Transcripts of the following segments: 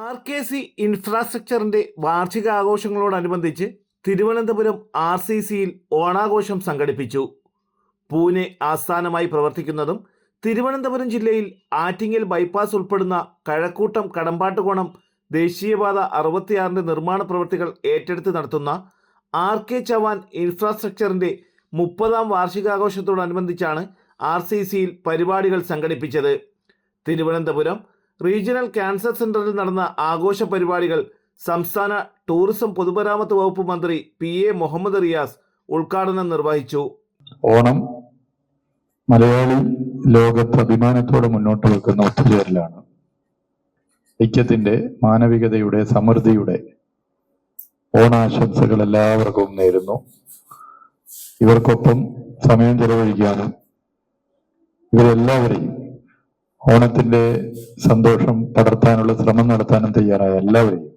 R K C ഇൻഫ്രാസ്ട്രക്ചറിന്റെ വാർഷികാഘോഷങ്ങളോടനുബന്ധിച്ച് Thiruvananthapuram R C സിയിൽ ഓണാഘോഷം സംഘടിപ്പിച്ചു. പൂനെ ആസ്ഥാനമായി പ്രവർത്തിക്കുന്നതും തിരുവനന്തപുരം ജില്ലയിൽ ആറ്റിങ്ങൽ ബൈപ്പാസ് ഉൾപ്പെടുന്ന കഴക്കൂട്ടം കടമ്പാട്ടുകോണം ദേശീയപാത അറുപത്തിയാറിന്റെ നിർമ്മാണ പ്രവൃത്തികൾ ഏറ്റെടുത്ത് നടത്തുന്ന ആർ കെ ചവാൻ ഇൻഫ്രാസ്ട്രക്ചറിന്റെ മുപ്പതാം വാർഷികാഘോഷത്തോടനുബന്ധിച്ചാണ് ആർ സി സിയിൽ പരിപാടികൾ സംഘടിപ്പിച്ചത്. തിരുവനന്തപുരം റീജിയണൽ ക്യാൻസർ സെന്ററിൽ നടന്ന ആഘോഷ പരിപാടികൾ സംസ്ഥാന ടൂറിസം പൊതുമരാമത്ത് വകുപ്പ് മന്ത്രി പി എ മുഹമ്മദ് റിയാസ് ഉദ്ഘാടനം നിർവഹിച്ചു. ഓണം മലയാളി ലോകത്ത് അഭിമാനത്തോടെ മുന്നോട്ട് വെക്കുന്ന ഒത്തുചേരലാണ്. ഐക്യത്തിന്റെ മാനവികതയുടെ സമൃദ്ധിയുടെ ഓണാശംസകൾ എല്ലാവർക്കും നേരുന്നു. ഇവർക്കൊപ്പം സമയം ചെലവഴിക്കാനും ഇവരെല്ലാവരെയും ഓണത്തിന്റെ സന്തോഷം പടർത്താനുള്ള ശ്രമം നടത്താനും തയ്യാറായ എല്ലാവരെയും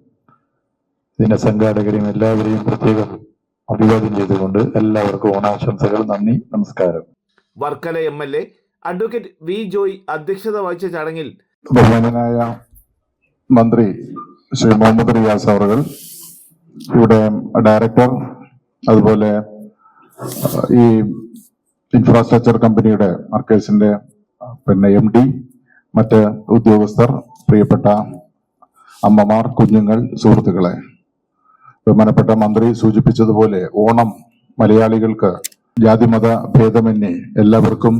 ഇതിന്റെ സംഘാടകരെയും എല്ലാവരെയും പ്രത്യേകം അഭിവാദ്യം ചെയ്തുകൊണ്ട് എല്ലാവർക്കും ഓണാശംസകൾ. നന്ദി നമസ്കാരം. Varkala M L A advocate V Joy അധ്യക്ഷത വഹിച്ച ചടങ്ങിൽ ബഹുമാനായ മന്ത്രി ശ്രീ മുഹമ്മദ് റിയാസ് അവർ ഇവിടെ ഡയറക്ടർ അതുപോലെ ഈ ഇൻഫ്രാസ്ട്രക്ചർ കമ്പനിയുടെ മർക്കേഴ്സിന്റെ പിന്നെ എം ഡി മറ്റ് ഉദ്യോഗസ്ഥർ പ്രിയപ്പെട്ട അമ്മമാർ കുഞ്ഞുങ്ങൾ സുഹൃത്തുക്കളെ. ബഹുമാനപ്പെട്ട മന്ത്രി സൂചിപ്പിച്ചതുപോലെ ഓണം മലയാളികൾക്ക് ജാതിമത ഭേദമന്യേ എല്ലാവർക്കും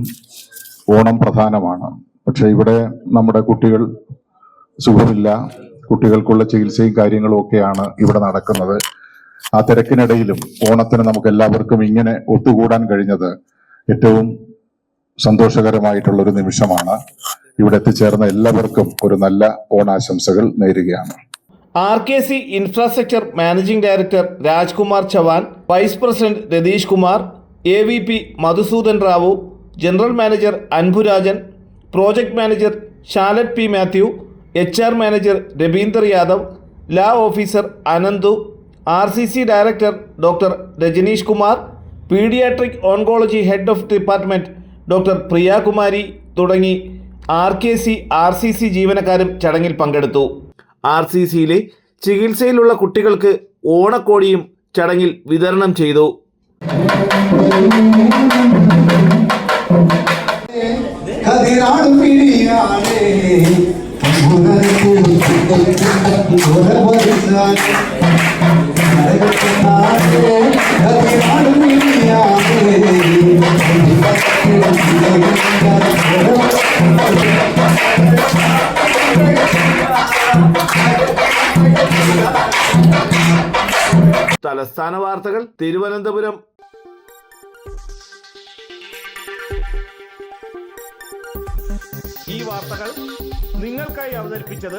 ഓണം പ്രധാനമാണ്. പക്ഷെ ഇവിടെ നമ്മുടെ കുട്ടികൾ സുഖമില്ല. കുട്ടികൾക്കുള്ള ചികിത്സയും കാര്യങ്ങളും ഒക്കെയാണ് ഇവിടെ നടക്കുന്നത്. ആ തിരക്കിനിടയിലും ഓണത്തിന് നമുക്ക് എല്ലാവർക്കും ഇങ്ങനെ ഒത്തുകൂടാൻ കഴിഞ്ഞത് ഏറ്റവും സന്തോഷകരമായിട്ടുള്ള ഒരു നിമിഷമാണ്. ഇവിടെ എത്തിച്ചേർന്ന എല്ലാവർക്കും ഒരു നല്ല ഓണാശംസകൾ നേരുകയാണ്. R K C infrastructure managing director Rajkumar Chavan vice president Ratheesh Kumar A V P Madhusudan Rao general manager Anburajan project manager Shalet P Mathew H R manager Ravinder Yadav law officer Ananthu R C C director doctor Rajneesh Kumar paediatric oncology head of department doctor Priyakumari തുടങ്ങി R K C R C C ജീവനക്കാരും ചടങ്ങിൽ പങ്കെടുത്തു. R C സിയിലെ ചികിത്സയിലുള്ള കുട്ടികൾക്ക് ഓണക്കോടിയും ചടങ്ങിൽ വിതരണം ചെയ്തു. തലസ്ഥാന വാർത്തകൾ തിരുവനന്തപുരം. ഈ വാർത്തകൾ നിങ്ങൾക്കായി അവതരിപ്പിച്ചത്